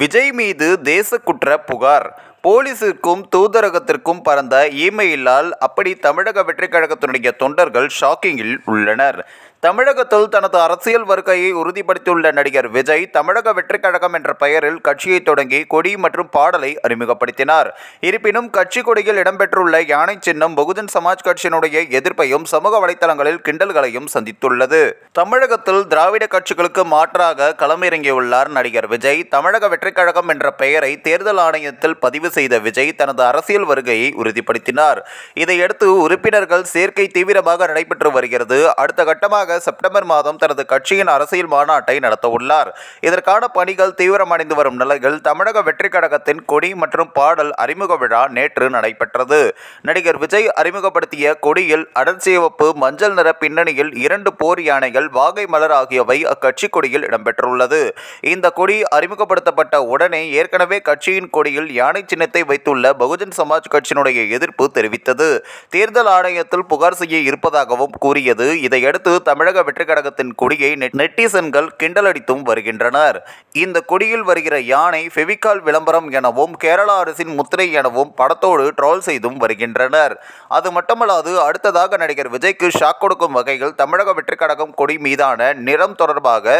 விஜய் மீது தேசக்குற்ற புகார். போலீசிற்கும் தூதரகத்திற்கும் பறந்த இமெயிலால் அப்படி தமிழக வெற்றிக்கழகத்தினுடைய தொண்டர்கள் ஷாக்கிங்கில் உள்ளனர். தமிழகத்தில் தனது அரசியல் வருகையை உறுதிப்படுத்தியுள்ள நடிகர் விஜய் தமிழக வெற்றிக் கழகம் என்ற பெயரில் கட்சியை தொடங்கி கொடி மற்றும் பாடலை அறிமுகப்படுத்தினார். இருப்பினும் கட்சி கொடியில் இடம்பெற்றுள்ள யானை சின்னம் பகுஜன் சமாஜ் கட்சியினுடைய எதிர்ப்பையும் சமூக வலைதளங்களில் கிண்டல்களையும் சந்தித்துள்ளது. தமிழகத்தில் திராவிட கட்சிகளுக்கு மாற்றாக களமிறங்கியுள்ளார் நடிகர் விஜய். தமிழக வெற்றிக் கழகம் என்ற பெயரை தேர்தல் ஆணையத்தில் பதிவு செய்த விஜய் தனது அரசியல் வருகையை உறுதிப்படுத்தினார். இதையடுத்து உறுப்பினர்கள் சேர்க்கை தீவிரமாக நடைபெற்று வருகிறது. அடுத்த கட்டமாக செப்டம்பர் மாதம் தனது கட்சியின் அரசியல் மாநாட்டை நடத்தவுள்ளார். இதற்கான பணிகள் தீவிரமடைந்து வரும் நிலையில் தமிழக வெற்றிக் கழகத்தின் கொடி மற்றும் பாடல் அறிமுக விழா நேற்று நடைபெற்றது. நடிகர் விஜய் அறிமுகப்படுத்திய கொடியில் அடர்சிவப்பு மஞ்சள் நிற பின்னணியில் இரண்டு போர் யானைகள் வாகை மலர் ஆகியவை அக்கட்சி கொடியில் இடம்பெற்றுள்ளது. இந்த கொடி அறிமுகப்படுத்தப்பட்ட உடனே ஏற்கனவே கட்சியின் கொடியில் யானை சின்னத்தை வைத்துள்ள பகுஜன் சமாஜ் கட்சியினுடைய எதிர்ப்பு தெரிவித்தது. தேர்தல் ஆணையத்தில் புகார் செய்ய இருப்பதாகவும் கூறியது. இதையடுத்து தமிழக வெற்றி கழகத்தின் கொடியை நெட்டிசன்கள் கிண்டலடித்தும் வருகின்றனர். இந்த கொடியில் வருகிற யானை ஃபெவிகால் விளம்பரம் எனவும் கேரளா அரசின் முத்திரை எனவும் படத்தோடு ட்ரோல் செய்தும் வருகின்றனர். அது மட்டுமல்லாது அடுத்ததாக நடிகர் விஜய்க்கு ஷாக் கொடுக்கும் வகையில் தமிழக வெற்றி கழகம் கொடி மீதான நிறம் தொடர்பாக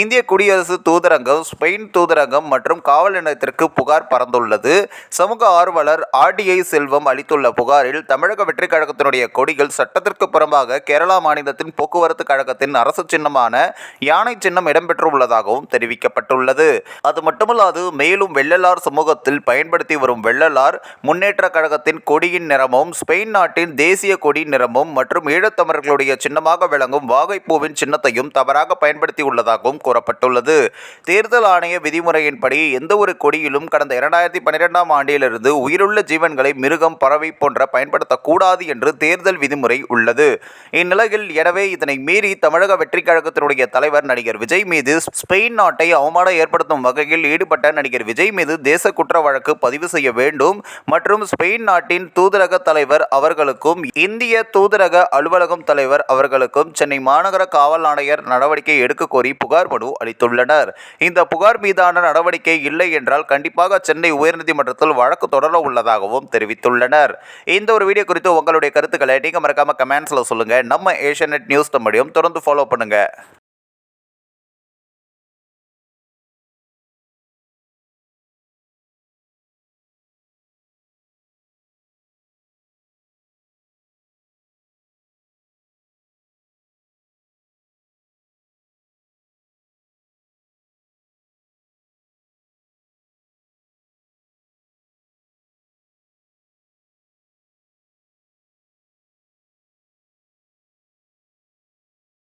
இந்திய குடியரசு தூதரகம் ஸ்பெயின் தூதரகம் மற்றும் காவல் நிலையத்திற்கு புகார் பறந்துள்ளது சமூக ஆர்வலர் ஆர்டிஐ செல்வம் அளித்துள்ள புகாரில் தமிழக வெற்றி கழகத்தினுடைய கொடிகள் சட்டத்திற்கு புறம்பாக கேரளா மாநிலத்தின் போக்குவரத்து கழகத்தின் அரசு சின்னமான யானை சின்னம் இடம்பெற்றுள்ளதாகவும் தெரிவிக்கப்பட்டுள்ளது. அது மட்டுமல்லாது மேலும் வெள்ளலார் சமூகத்தில் பயன்படுத்தி வரும் வெள்ளலார் முன்னேற்ற கழகத்தின் கொடியின் நிறமும் ஸ்பெயின் நாட்டின் தேசிய கொடி நிறமும் மற்றும் ஈழத்தமிழர்களுடைய சின்னமாக விளங்கும் வாகைப்பூவின் சின்னத்தையும் தவறாக பயன்படுத்தி உள்ளதாகவும் கூறப்பட்டுள்ளது. தேர்தல் ஆணைய விதிமுறையின்படி எந்த ஒரு கொடியிலும் கடந்த இரண்டாயிரத்தி பன்னிரெண்டாம் ஆண்டிலிருந்து உயிருள்ள ஜீவன்களை மிருகம் பறவை போன்ற பயன்படுத்தக்கூடாது என்று தேர்தல் விதிமுறை உள்ளது. இந்நிலையில் எனவே இதனை மீறி தமிழக வெற்றிக் கழகத்தினுடைய தலைவர் நடிகர் விஜய் மீது ஸ்பெயின் நாட்டை அவமானம் ஏற்படுத்தும் வகையில் ஈடுபட்ட நடிகர் விஜய் மீது தேச குற்ற வழக்கு பதிவு செய்ய வேண்டும் மற்றும் ஸ்பெயின் நாட்டின் தூதரக தலைவர் அவர்களுக்கும் இந்திய தூதரக அலுவலகம் தலைவர் அவர்களுக்கும் சென்னை மாநகர காவல் ஆணையர் நடவடிக்கை எடுக்க கோரி புகார் மனு அளித்துள்ளனர். இந்த புகார் மீதான நடவடிக்கை இல்லை என்றால் கண்டிப்பாக சென்னை உயர்நீதிமன்றத்தில் வழக்கு தொடர உள்ளதாகவும் தெரிவித்துள்ளனர். இந்த ஒரு வீடியோ குறித்து உங்களுடைய கருத்துக்களை நீங்க மறக்காம கமெண்ட்ஸ்ல சொல்லுங்க. நம்ம ஏஷியநெட் நியூஸ் எல்லாரையும் தொடர்ந்து ஃபாலோ பண்ணுங்கள்